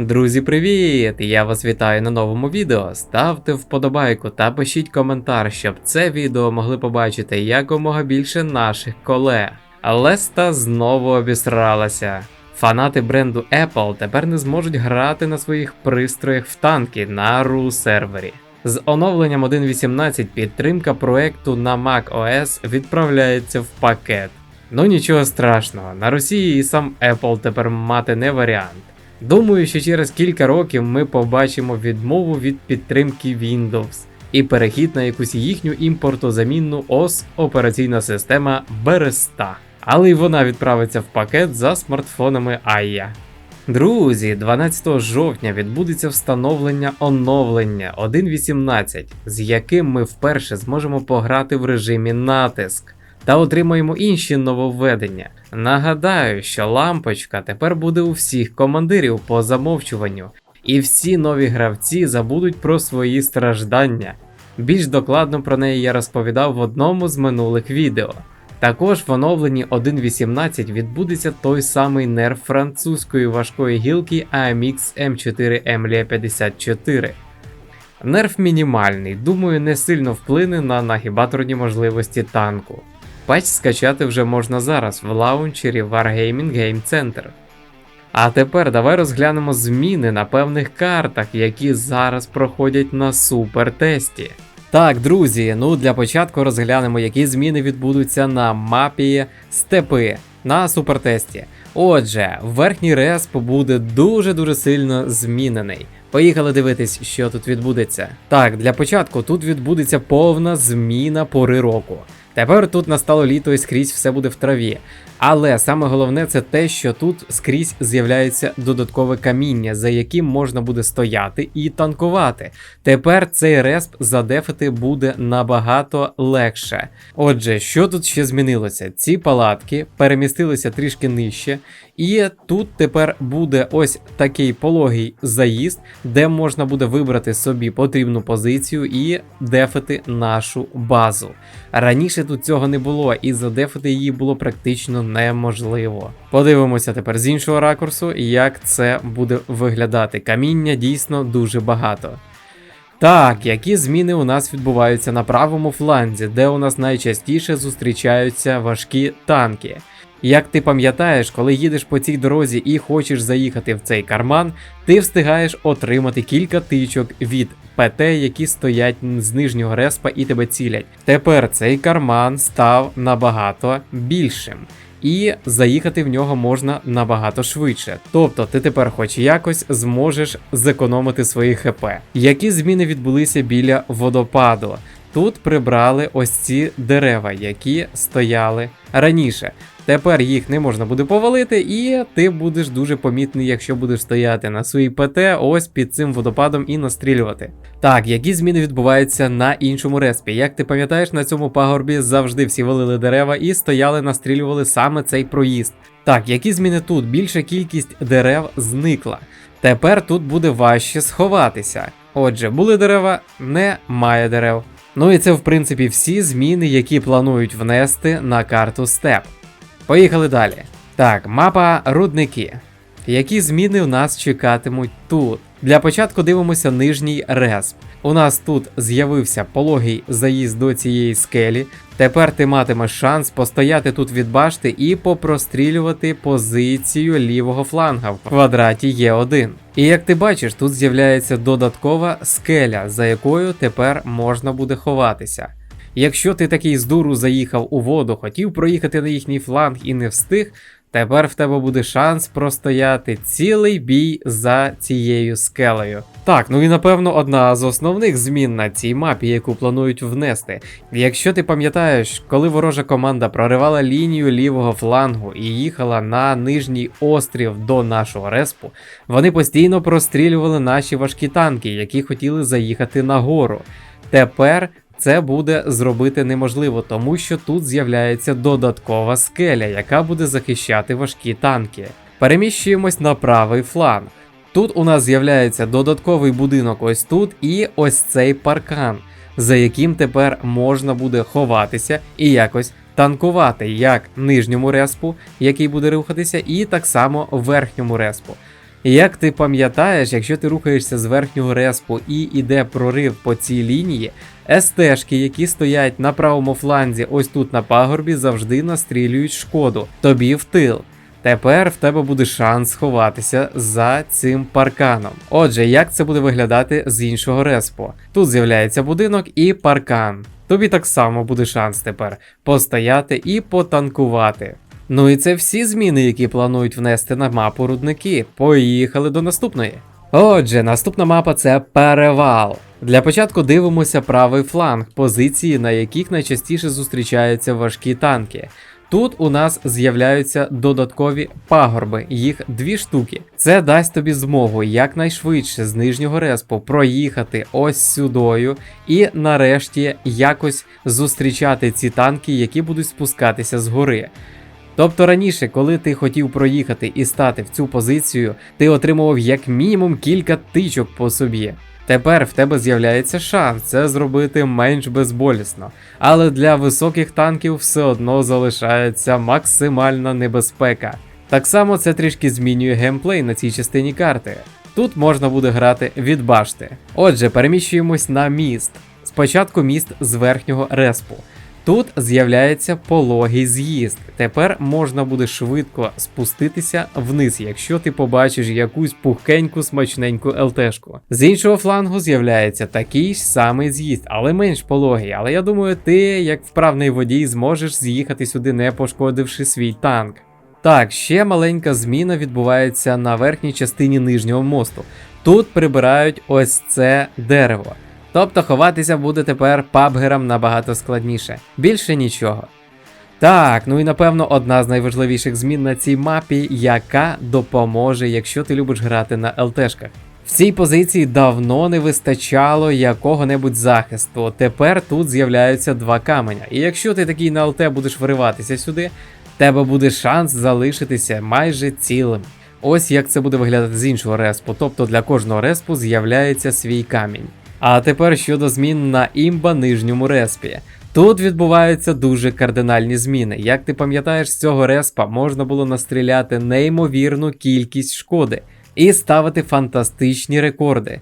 Друзі, привіт! Я вас вітаю на новому відео. Ставте вподобайку та пишіть коментар, щоб це відео могли побачити якомога більше наших колег. Леста знову обісралася. Фанати бренду Apple тепер не зможуть грати на своїх пристроях в танки на RU сервері. З оновленням 1.18 підтримка проекту на Mac OS відправляється в пакет. Ну нічого страшного, на Росії і сам Apple тепер мати не варіант. Думаю, що через кілька років ми побачимо відмову від підтримки Windows і перехід на якусь їхню імпортозамінну ОС операційна система Береста. Але й вона відправиться в пакет за смартфонами AIA. Друзі, 12 жовтня відбудеться встановлення оновлення 1.18, з яким ми вперше зможемо пограти в режимі натиск та отримаємо інші нововведення. Нагадаю, що лампочка тепер буде у всіх командирів по замовчуванню, і всі нові гравці забудуть про свої страждання. Більш докладно про неї я розповідав в одному з минулих відео. Також в оновленні 1.18 відбудеться той самий нерв французької важкої гілки AMX M4 Emlia 54. Нерв мінімальний, думаю, не сильно вплине на нагібаторні можливості танку. Патч скачати вже можна зараз в лаунчері Wargaming Game Center. А тепер давай розглянемо зміни на певних картах, які зараз проходять на супертесті. Так, друзі, ну для початку розглянемо, які зміни відбудуться на мапі степи на супертесті. Отже, верхній респ буде дуже-дуже сильно змінений. Поїхали дивитись, що тут відбудеться. Так, для початку тут відбудеться повна зміна пори року. Тепер тут настало літо і скрізь все буде в траві. Але саме головне це те, що тут скрізь з'являється додаткове каміння, за яким можна буде стояти і танкувати. Тепер цей респ задефити буде набагато легше. Отже, що тут ще змінилося? Ці палатки перемістилися трішки нижче, і тут тепер буде ось такий пологий заїзд, де можна буде вибрати собі потрібну позицію і дефити нашу базу. Раніше тут цього не було, і задефити її було практично неможливо. Подивимося тепер з іншого ракурсу, як це буде виглядати. Каміння дійсно дуже багато. Так, які зміни у нас відбуваються на правому фланзі, де у нас найчастіше зустрічаються важкі танки. Як ти пам'ятаєш, коли їдеш по цій дорозі і хочеш заїхати в цей карман, ти встигаєш отримати кілька тичок від ПТ, які стоять з нижнього респа і тебе цілять. Тепер цей карман став набагато більшим. І заїхати в нього можна набагато швидше. Тобто ти тепер хоч якось зможеш зекономити свої ХП. Які зміни відбулися біля водопаду? Тут прибрали ось ці дерева, які стояли раніше. Тепер їх не можна буде повалити, і ти будеш дуже помітний, якщо будеш стояти на своїй ПТ ось під цим водопадом і настрілювати. Так, які зміни відбуваються на іншому респі? Як ти пам'ятаєш, на цьому пагорбі завжди всі валили дерева і стояли, настрілювали саме цей проїзд. Так, які зміни тут? Більша кількість дерев зникла. Тепер тут буде важче сховатися. Отже, були дерева, немає дерев. Ну і це, в принципі, всі зміни, які планують внести на карту степ. Поїхали далі. Так, мапа рудники. Які зміни у нас чекатимуть тут? Для початку дивимося нижній респ. У нас тут з'явився пологий заїзд до цієї скелі. Тепер ти матимеш шанс постояти тут від башти і попрострілювати позицію лівого фланга в квадраті Е1. І як ти бачиш, тут з'являється додаткова скеля, за якою тепер можна буде ховатися. Якщо ти такий з дуру заїхав у воду, хотів проїхати на їхній фланг і не встиг, тепер в тебе буде шанс простояти цілий бій за цією скелею. Так, ну і напевно одна з основних змін на цій мапі, яку планують внести. Якщо ти пам'ятаєш, коли ворожа команда проривала лінію лівого флангу і їхала на нижній острів до нашого респу, вони постійно прострілювали наші важкі танки, які хотіли заїхати на гору. Тепер це буде зробити неможливо, тому що тут з'являється додаткова скеля, яка буде захищати важкі танки. Переміщуємось на правий фланг. Тут у нас з'являється додатковий будинок ось тут і ось цей паркан, за яким тепер можна буде ховатися і якось танкувати як нижньому респу, який буде рухатися, і так само верхньому респу. Як ти пам'ятаєш, якщо ти рухаєшся з верхнього респу і йде прорив по цій лінії, СТшки, які стоять на правому фланзі, ось тут на пагорбі, завжди настрілюють шкоду тобі в тил. Тепер в тебе буде шанс сховатися за цим парканом. Отже, як це буде виглядати з іншого респу? Тут з'являється будинок і паркан. Тобі так само буде шанс тепер постояти і потанкувати. Ну і це всі зміни, які планують внести на мапу рудники. Поїхали до наступної. Отже, наступна мапа це перевал. Для початку дивимося правий фланг, позиції, на яких найчастіше зустрічаються важкі танки. Тут у нас з'являються додаткові пагорби, їх дві штуки. Це дасть тобі змогу якнайшвидше з нижнього респу проїхати ось сюдою і нарешті якось зустрічати ці танки, які будуть спускатися з гори. Тобто раніше, коли ти хотів проїхати і стати в цю позицію, ти отримував як мінімум кілька тичок по собі. Тепер в тебе з'являється шанс це зробити менш безболісно, але для високих танків все одно залишається максимальна небезпека. Так само це трішки змінює геймплей на цій частині карти. Тут можна буде грати від башти. Отже, переміщуємось на міст. Спочатку міст з верхнього респу. Тут з'являється пологий з'їзд. Тепер можна буде швидко спуститися вниз, якщо ти побачиш якусь пухкеньку смачненьку ЛТшку. З іншого флангу з'являється такий ж самий з'їзд, але менш пологий. Але я думаю, ти, як вправний водій, зможеш з'їхати сюди, не пошкодивши свій танк. Так, ще маленька зміна відбувається на верхній частині нижнього мосту. Тут прибирають ось це дерево. Тобто ховатися буде тепер пабгерам набагато складніше. Більше нічого. Так, ну і напевно одна з найважливіших змін на цій мапі, яка допоможе, якщо ти любиш грати на ЛТшках. В цій позиції давно не вистачало якого-небудь захисту. Тепер тут з'являються два каменя. І якщо ти такий на ЛТ будеш вириватися сюди, тебе буде шанс залишитися майже цілим. Ось як це буде виглядати з іншого респу. Тобто для кожного респу з'являється свій камінь. А тепер щодо змін на імба нижньому респі. Тут відбуваються дуже кардинальні зміни. Як ти пам'ятаєш, з цього респа можна було настріляти неймовірну кількість шкоди і ставити фантастичні рекорди.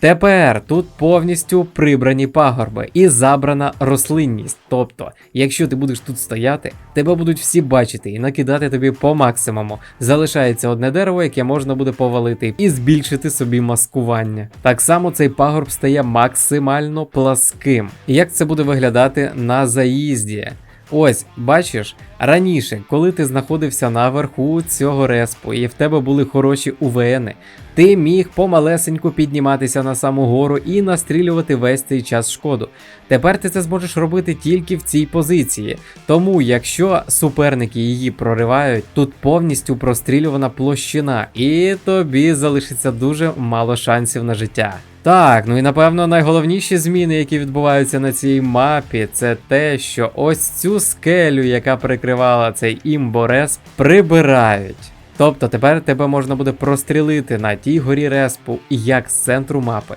Тепер тут повністю прибрані пагорби і забрана рослинність. Тобто, якщо ти будеш тут стояти, тебе будуть всі бачити і накидати тобі по максимуму. Залишається одне дерево, яке можна буде повалити і збільшити собі маскування. Так само цей пагорб стає максимально пласким. Як це буде виглядати на заїзді? Ось, бачиш, раніше, коли ти знаходився наверху цього респу і в тебе були хороші УВНи, ти міг помалесеньку підніматися на саму гору і настрілювати весь цей час шкоду. Тепер ти це зможеш робити тільки в цій позиції. Тому, якщо суперники її проривають, тут повністю прострілювана площина, і тобі залишиться дуже мало шансів на життя. Так, ну і напевно найголовніші зміни, які відбуваються на цій мапі, це те, що ось цю скелю, яка прикривала цей імборес, прибирають. Тобто тепер тебе можна буде прострілити на тій горі респу як з центру мапи,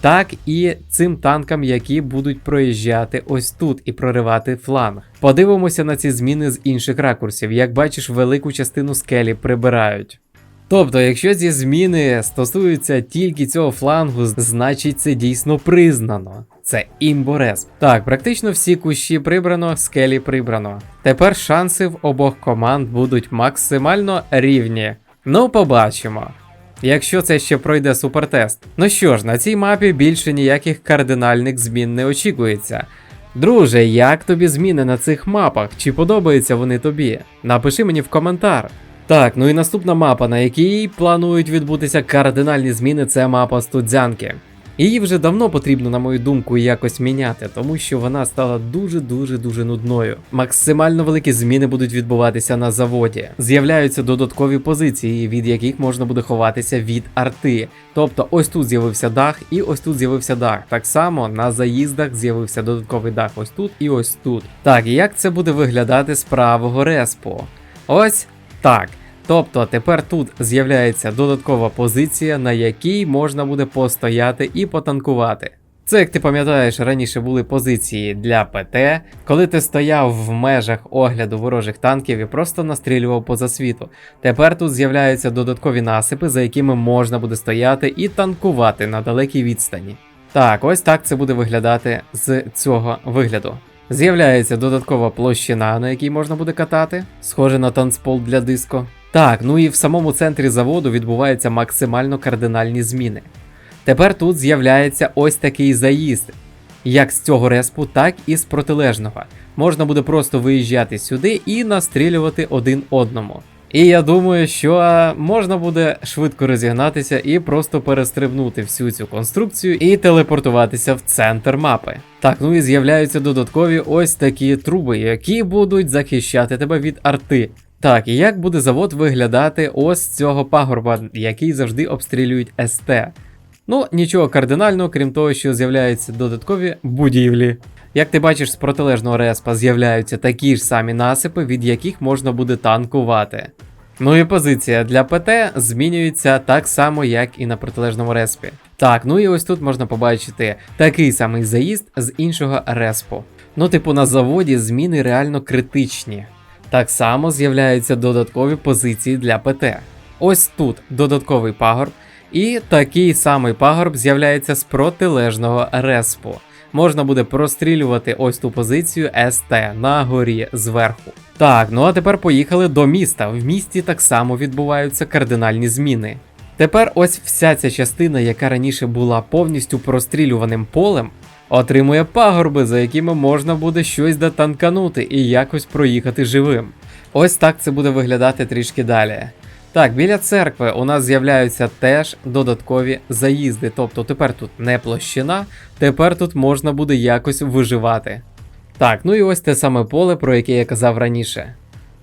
так і цим танкам, які будуть проїжджати ось тут і проривати фланг. Подивимося на ці зміни з інших ракурсів. Як бачиш, велику частину скелі прибирають. Тобто, якщо ці зміни стосуються тільки цього флангу, значить це дійсно признано. Це імборез. Так, практично всі кущі прибрано, скелі прибрано. Тепер шанси в обох команд будуть максимально рівні. Ну, побачимо. Якщо це ще пройде супертест. Ну що ж, на цій мапі більше ніяких кардинальних змін не очікується. Друже, як тобі зміни на цих мапах? Чи подобаються вони тобі? Напиши мені в коментар. Так, ну і наступна мапа, на якій планують відбутися кардинальні зміни, це мапа Студзянки. Її вже давно потрібно, на мою думку, якось міняти, тому що вона стала дуже-дуже дуже нудною. Максимально великі зміни будуть відбуватися на заводі. З'являються додаткові позиції, від яких можна буде ховатися від арти. Тобто, ось тут з'явився дах, і ось тут з'явився дах. Так само на заїздах з'явився додатковий дах ось тут і ось тут. Так, і як це буде виглядати з правого респу? Ось так. Тобто тепер тут з'являється додаткова позиція, на якій можна буде постояти і потанкувати. Це, як ти пам'ятаєш, раніше були позиції для ПТ, коли ти стояв в межах огляду ворожих танків і просто настрілював по засвіту. Тепер тут з'являються додаткові насипи, за якими можна буде стояти і танкувати на далекій відстані. Так, ось так це буде виглядати з цього вигляду. З'являється додаткова площина, на якій можна буде катати, схоже на танцпол для диско. Так, ну і в самому центрі заводу відбуваються максимально кардинальні зміни. Тепер тут з'являється ось такий заїзд, як з цього респу, так і з протилежного. Можна буде просто виїжджати сюди і настрілювати один одному. І я думаю, що можна буде швидко розігнатися і просто перестрибнути всю цю конструкцію і телепортуватися в центр мапи. Так, ну і з'являються додаткові ось такі труби, які будуть захищати тебе від арти. Так, і як буде завод виглядати ось цього пагорба, який завжди обстрілюють СТ. Ну, нічого кардинального, крім того, що з'являються додаткові будівлі. Як ти бачиш, з протилежного респа з'являються такі ж самі насипи, від яких можна буде танкувати. Ну і позиція для ПТ змінюється так само, як і на протилежному респі. Так, ну і ось тут можна побачити такий самий заїзд з іншого респу. Ну, типу, на заводі зміни реально критичні. Так само з'являються додаткові позиції для ПТ. Ось тут додатковий пагорб, і такий самий пагорб з'являється з протилежного респу. Можна буде прострілювати ось ту позицію СТ на горі зверху. Так, ну а тепер поїхали до міста. В місті так само відбуваються кардинальні зміни. Тепер ось вся ця частина, яка раніше була повністю прострілюваним полем, отримує пагорби, за якими можна буде щось дотанканути і якось проїхати живим. Ось так це буде виглядати трішки далі. Так, біля церкви у нас з'являються теж додаткові заїзди. Тобто тепер тут не площина, тепер тут можна буде якось виживати. Так, ну і ось те саме поле, про яке я казав раніше.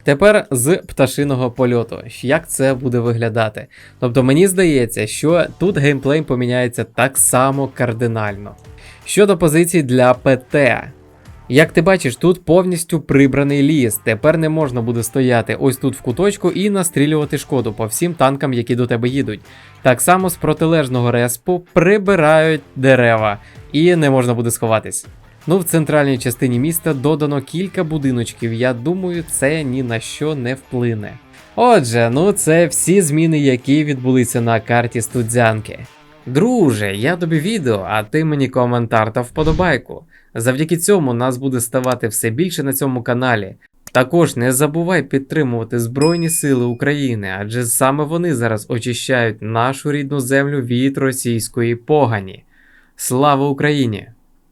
Тепер з пташиного польоту. Як це буде виглядати? Тобто мені здається, що тут геймплей поміняється так само кардинально. Щодо позицій для ПТ. Як ти бачиш, тут повністю прибраний ліс. Тепер не можна буде стояти ось тут в куточку і настрілювати шкоду по всім танкам, які до тебе їдуть. Так само з протилежного респу прибирають дерева, і не можна буде сховатись. Ну, в центральній частині міста додано кілька будиночків. Я думаю, це ні на що не вплине. Отже, ну це всі зміни, які відбулися на карті студзянки. Друже, я тобі відео, а ти мені коментар та вподобайку. Завдяки цьому нас буде ставати все більше на цьому каналі. Також не забувай підтримувати Збройні Сили України, адже саме вони зараз очищають нашу рідну землю від російської погані. Слава Україні!